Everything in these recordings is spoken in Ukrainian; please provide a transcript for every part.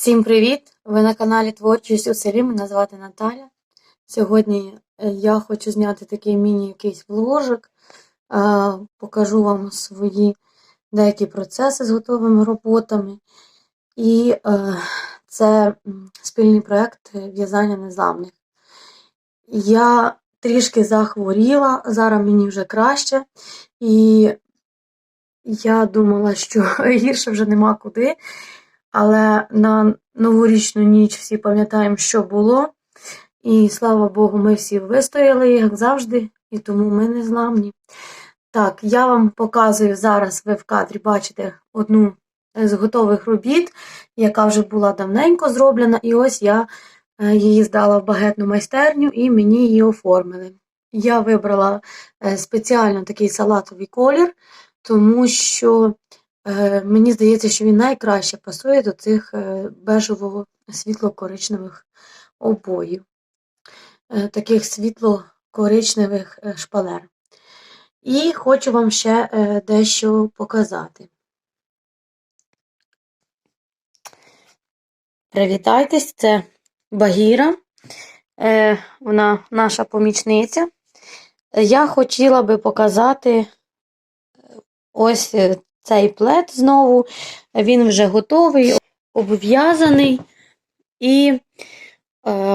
Всім привіт! Ви на каналі Творчість у селі. Мене звати Наталя. Сьогодні е, я хочу зняти такий міні-якийсь вложик. Покажу вам свої деякі процеси з готовими роботами. І е, це спільний проєкт в'язання незламних. Я трішки захворіла, зараз мені вже краще. І я думала, що гірше вже нема куди. Але на новорічну ніч всі пам'ятаємо, що було. І слава Богу, ми всі вистояли, як завжди, і тому ми не зламні. Так, я вам показую зараз, ви в кадрі бачите одну з готових робіт, яка вже була давненько зроблена, і ось я е, її здала в багетну майстерню і мені її оформили. Я вибрала е, спеціально такий салатовий колір, тому що Мені здається, що він найкраще пасує до цих е, бежево світло-коричневих обоїв, е, таких світло-коричневих е, шпалер. І хочу вам ще е, дещо показати. Привітайтесь, це Багіра, е, вона наша помічниця. Я хотіла би показати ось е, цей плед знову. Він вже готовий, обв'язаний. І е,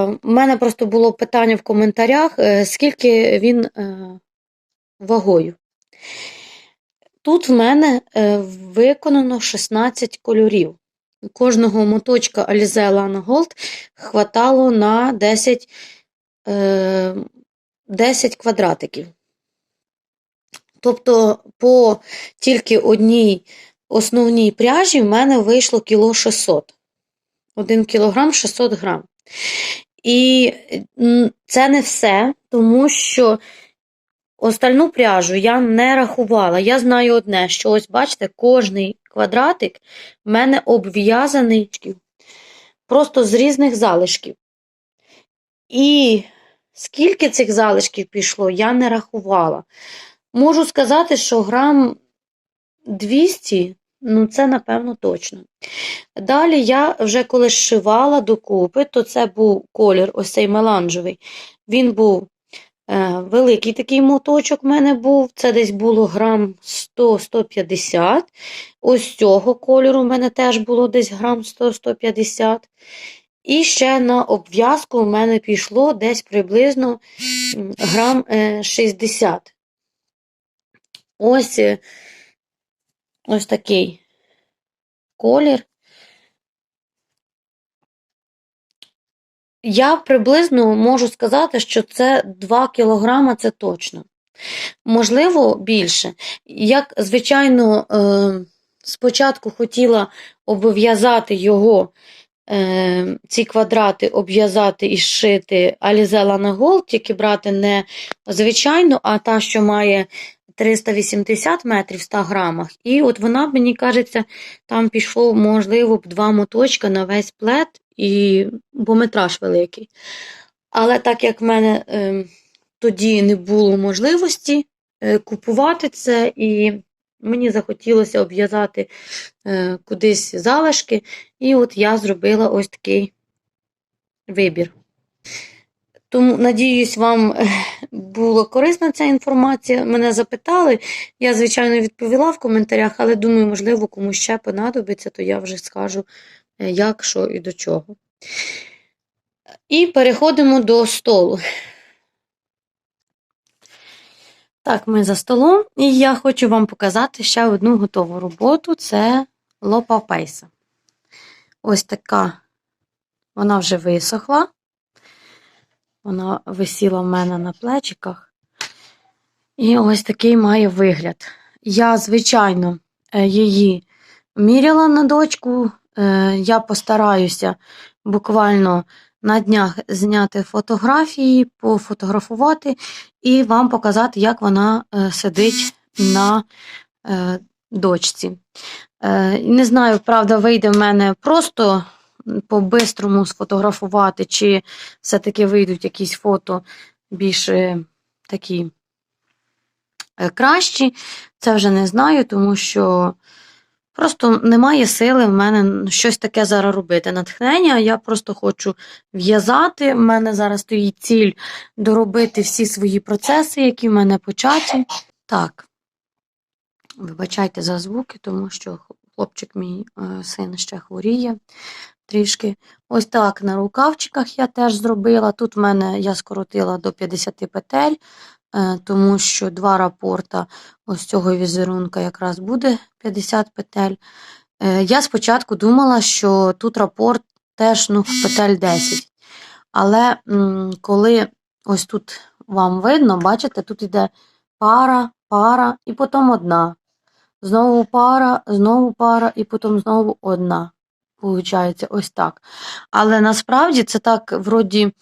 в мене просто було питання в коментарях, е, скільки він е, вагою. Тут в мене е, виконано 16 кольорів. Кожного моточка Alize Lana Gold хватало на 10, е, 10 квадратиків. Тобто, по тільки одній основній пряжі в мене вийшло кіло 600. 1 кілограм 600 грам. І це не все, тому що остальну пряжу я не рахувала. Я знаю одне, що ось, бачите, кожний квадратик в мене обв'язаний просто з різних залишків. І скільки цих залишків пішло, я не рахувала. Можу сказати, що грам 200, ну це напевно точно. Далі я вже коли зшивала докупи, то це був колір ось цей меланжевий. Він був е, великий такий моточок в мене був. Це десь було грам 100-150. Ось цього кольору в мене теж було десь грам 100-150. І ще на обв'язку у мене пішло десь приблизно грам 60. Ось е, ось такий колір. Я приблизно можу сказати, що це 2 кілограма це точно. Можливо, більше. Як, звичайно, е, спочатку хотіла обов'язати його, е, ці квадрати обв'язати і зшити Алізела на Gold, тільки брати не звичайну, а та, що має 380 метрів в 100 грамах. І от вона, мені кажеться, там пішло, можливо, б два моточка на весь плед, і, бо метраж великий. Але так як в мене е, тоді не було можливості е, купувати це, і мені захотілося обв'язати е, кудись залишки, і от я зробила ось такий вибір. Тому, надіюсь, вам була корисна ця інформація. Мене запитали. Я, звичайно, відповіла в коментарях, але думаю, можливо, комусь ще понадобиться, то я вже скажу, е, як, що і до чого. І переходимо до столу. Так, ми за столом, і я хочу вам показати ще одну готову роботу це лопа пейса. Ось така вона вже висохла. Вона висіла в мене на плечиках. І ось такий має вигляд. Я, звичайно, е, її міряла на дочку. Е, я постараюся буквально на днях зняти фотографії, пофотографувати і вам показати, як вона е, сидить на дочці. Не знаю, правда, вийде в мене просто по-бистрому сфотографувати, чи все-таки вийдуть якісь фото більш е, такі е, кращі. Це вже не знаю, тому що Просто немає сили в мене щось таке зараз робити. Натхнення, я просто хочу в'язати. В мене зараз стоїть ціль доробити всі свої процеси, які в мене початі. Так, вибачайте за звуки, тому що хлопчик мій е, син ще хворіє трішки. Ось так на рукавчиках я теж зробила. Тут в мене я скоротила до 50 петель, е, тому що два рапорта ось цього візерунка якраз буде 50 петель. Е, Я спочатку думала, що тут рапорт теж ну, петель 10. Але коли ось тут вам видно, бачите, тут йде пара, пара і потім одна. Знову пара, знову пара, і потім знову одна. Получається, ось так. Але насправді це так, вроді,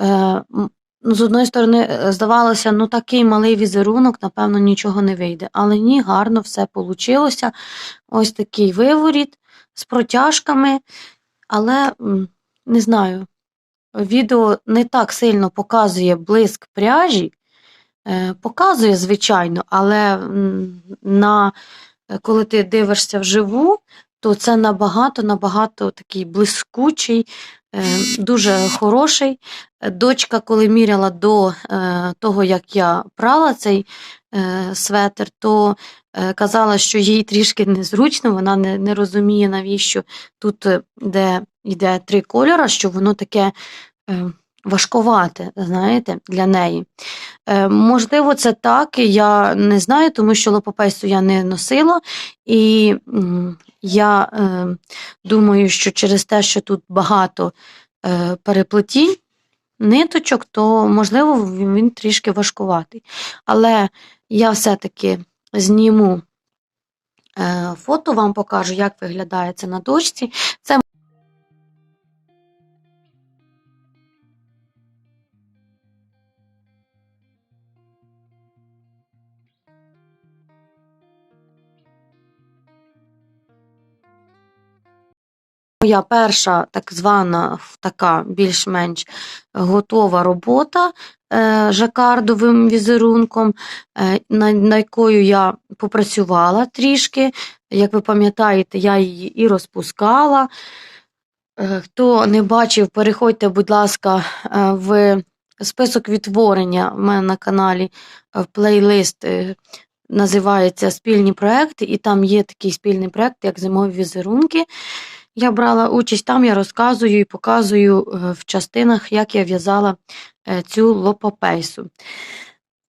е, ну, з одної сторони, е, здавалося, ну такий малий візерунок, напевно, нічого не вийде. Але ні, гарно все вийшло. Ось такий виворіт з протяжками. Але не знаю, відео не так сильно показує блиск пряжі. Е, Показує, звичайно, але на, е, коли ти дивишся вживу, то це набагато, набагато такий блискучий, е, дуже хороший. Е, Дочка, коли міряла до е, того, як я прала цей светр, то казала, що їй трішки незручно, вона не, не розуміє, навіщо тут, де йде три кольора, що воно таке важковате, знаєте, для неї. Е, можливо, це так, я не знаю, тому що лопопейсу я не носила, і я е, думаю, що через те, що тут багато е, переплетінь, ниточок, то можливо він трішки важкуватий. Але я все-таки зніму е, фото, вам покажу, як виглядає це на дошці. Це моя перша так звана така більш-менш готова робота е, жакардовим візерунком, е, на, якою я попрацювала трішки. Як ви пам'ятаєте, я її і розпускала. Е, Хто не бачив, переходьте, будь ласка, в список відтворення в мене на каналі в плейлист. Називається Спільні проекти, і там є такий спільний проект, як зимові візерунки. Я брала участь там, я розказую і показую е, в частинах, як я в'язала е, цю лопопейсу.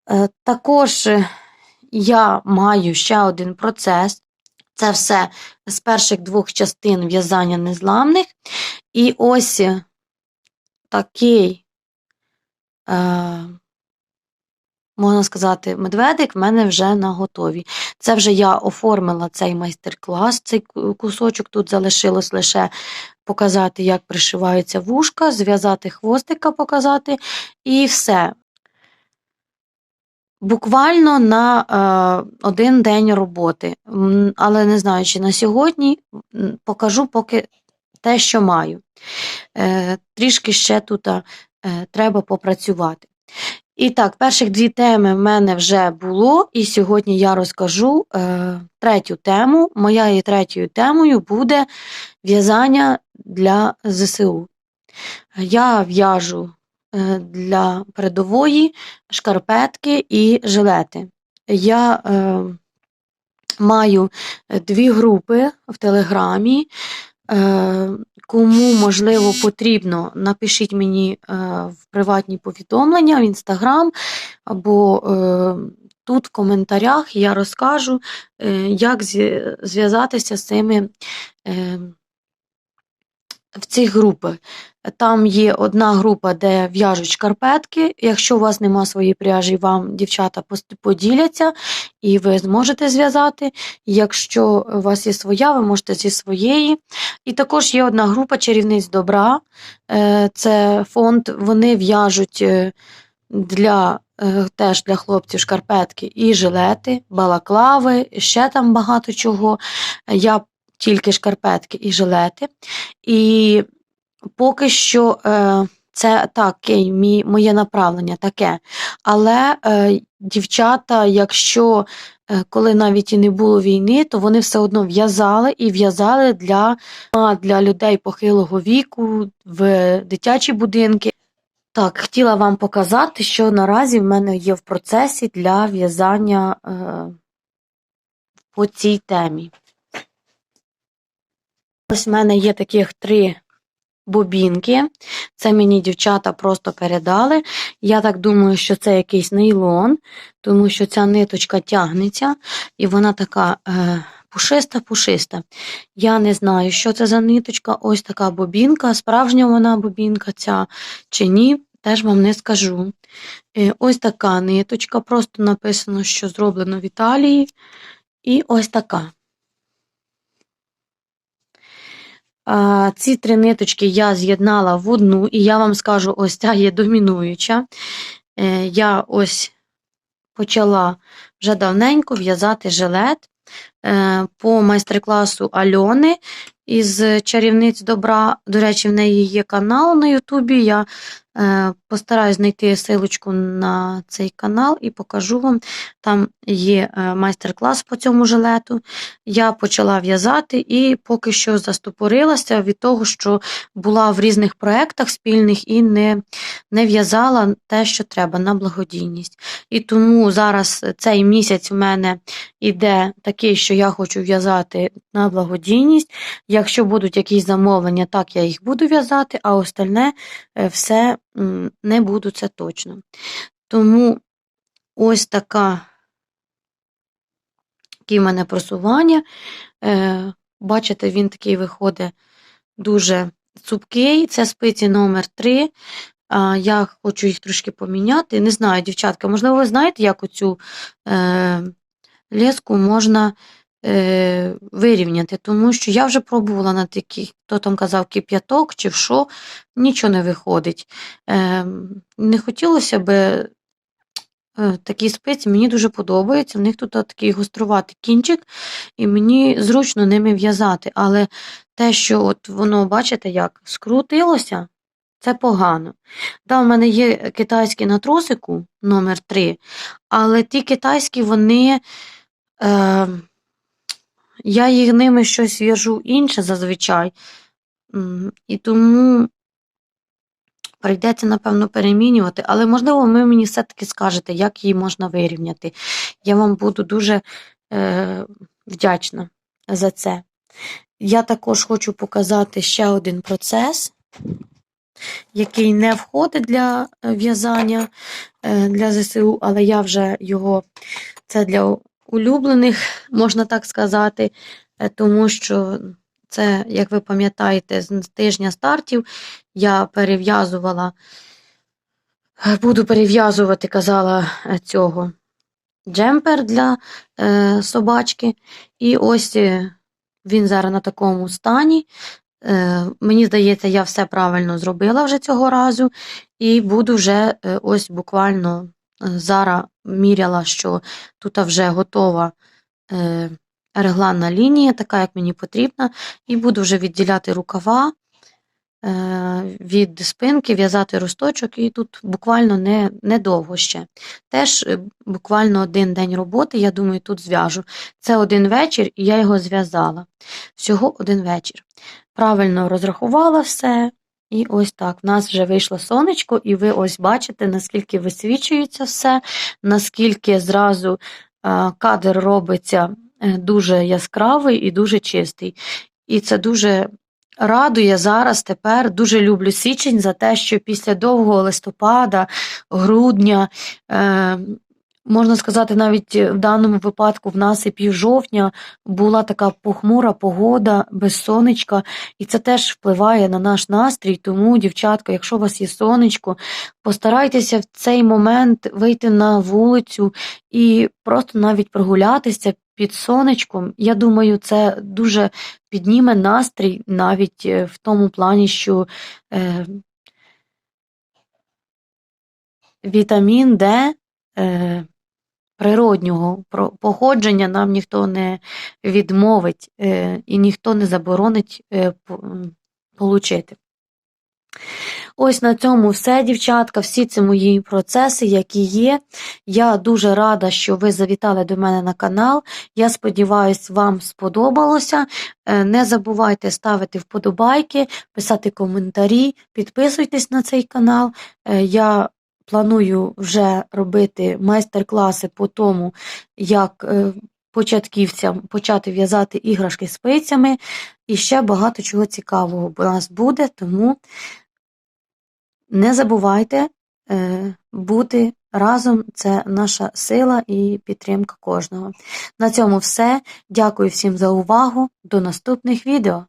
Е, Також я маю ще один процес. Це все з перших двох частин в'язання незламних. І ось такий, можна сказати, медведик в мене вже на готові. Це вже я оформила цей майстер-клас, цей кусочок тут залишилось лише показати, як пришиваються вушка, зв'язати хвостика, показати, і все. Буквально на е, один день роботи. Але не знаю, чи на сьогодні покажу поки те, що маю. Е, трішки ще тут е, треба попрацювати. І так, перших дві теми в мене вже було, і сьогодні я розкажу е, третю тему. Моєю третьою темою буде в'язання для ЗСУ. Я в'яжу е, для передової шкарпетки і жилети. Я е, маю дві групи в Телеграмі. Е, Кому можливо потрібно, напишіть мені е, в приватні повідомлення в інстаграм або е, тут в коментарях я розкажу, як зв'язатися з цими в цих групах. Там є одна група, де в'яжуть шкарпетки. Якщо у вас нема своєї пряжі, вам дівчата поділяться і ви зможете зв'язати. Якщо у вас є своя, ви можете зі своєї. І також є одна група чарівниць добра. Е, Це фонд, вони в'яжуть е, для, е, теж для хлопців шкарпетки і жилети, балаклави, ще там багато чого. Я тільки шкарпетки і жилети. І поки що е, це таке, мі, моє направлення таке. Але е, дівчата, якщо е, коли навіть і не було війни, то вони все одно в'язали і в'язали для, для людей похилого віку в дитячі будинки. Так, хотіла вам показати, що наразі в мене є в процесі для в'язання е, по цій темі. Ось в мене є таких три бобінки. Це мені дівчата просто передали. Я так думаю, що це якийсь нейлон, тому що ця ниточка тягнеться, і вона така е, пушиста-пушиста. Я не знаю, що це за ниточка. Ось така бобінка. Справжня вона бобінка ця чи ні, теж вам не скажу. Е, ось така ниточка, просто написано, що зроблено в Італії. І ось така. А, Ці три ниточки я з'єднала в одну, і я вам скажу, ось ця є домінуюча. Е, Я ось почала вже давненько в'язати жилет е, по майстер-класу Альони із чарівниць добра. До речі, в неї є канал на Ютубі. Я постараюсь знайти силочку на цей канал і покажу вам. Там є е, майстер-клас по цьому жилету. Я почала в'язати і поки що застопорилася від того, що була в різних проєктах спільних і не, не в'язала те, що треба на благодійність. І тому зараз цей місяць у мене іде такий, що я хочу в'язати на благодійність. Якщо будуть якісь замовлення, так я їх буду в'язати, а остальне е, все не буду, це точно. Тому ось така такі в мене просування. Е, Бачите, він такий виходить дуже цупкий. Це спиці номер 3. А, Я хочу їх трошки поміняти. Не знаю, дівчатка, можливо, ви знаєте, як оцю е, леску можна е, вирівняти, тому що я вже пробувала на таких, хто там казав, кип'яток чи що, нічого не виходить. Е, Не хотілося би е, такі спиці, мені дуже подобається. В них тут такий гоструватий кінчик, і мені зручно ними в'язати. Але те, що от воно, бачите, як скрутилося, це погано. Да, в мене є китайські на тросику номер 3 але ті китайські, вони. Е, я їх ними щось в'яжу інше зазвичай. І тому прийдеться, напевно, перемінювати. Але, можливо, ви мені все-таки скажете, як її можна вирівняти. Я вам буду дуже е, вдячна за це. Я також хочу показати ще один процес, який не входить для в'язання е, для ЗСУ, але я вже його це для улюблених, можна так сказати, е, тому що це, як ви пам'ятаєте, з тижня стартів я перев'язувала, е, буду перев'язувати, казала е, цього джемпер для е, собачки. І ось він зараз на такому стані. Е, Мені здається, я все правильно зробила вже цього разу, і буду вже е, ось буквально зараз міряла, що тут вже готова е, регланна лінія, така, як мені потрібна, і буду вже відділяти рукава е, від спинки, в'язати росточок, і тут буквально не, недовго ще. Теж е, буквально один день роботи, я думаю, тут зв'яжу. Це один вечір, і я його зв'язала. Всього один вечір. Правильно розрахувала все. І ось так. В нас вже вийшло сонечко, і ви ось бачите, наскільки висвічується все, наскільки зразу кадр робиться е, дуже яскравий і дуже чистий. І це дуже радує зараз тепер. Дуже люблю січень за те, що після довгого листопада, грудня. Е, Можна сказати, навіть в даному випадку в нас і півжовтня була така похмура погода без сонечка, і це теж впливає на наш настрій. Тому, дівчатка, якщо у вас є сонечко, постарайтеся в цей момент вийти на вулицю і просто навіть прогулятися під сонечком. Я думаю, це дуже підніме настрій навіть е, в тому плані, що е, вітамін Д. Е, природнього походження нам ніхто не відмовить е, і ніхто не заборонить е, получити. Ось на цьому все, дівчатка. Всі це мої процеси, які є. Я дуже рада, що ви завітали до мене на канал. Я сподіваюся, вам сподобалося. Е, Не забувайте ставити вподобайки, писати коментарі, підписуйтесь на цей канал. Я планую вже робити майстер-класи по тому, як е, початківцям почати в'язати іграшки спицями. І ще багато чого цікавого у нас буде, тому не забувайте е, бути разом. Це наша сила і підтримка кожного. На цьому все. Дякую всім за увагу. До наступних відео.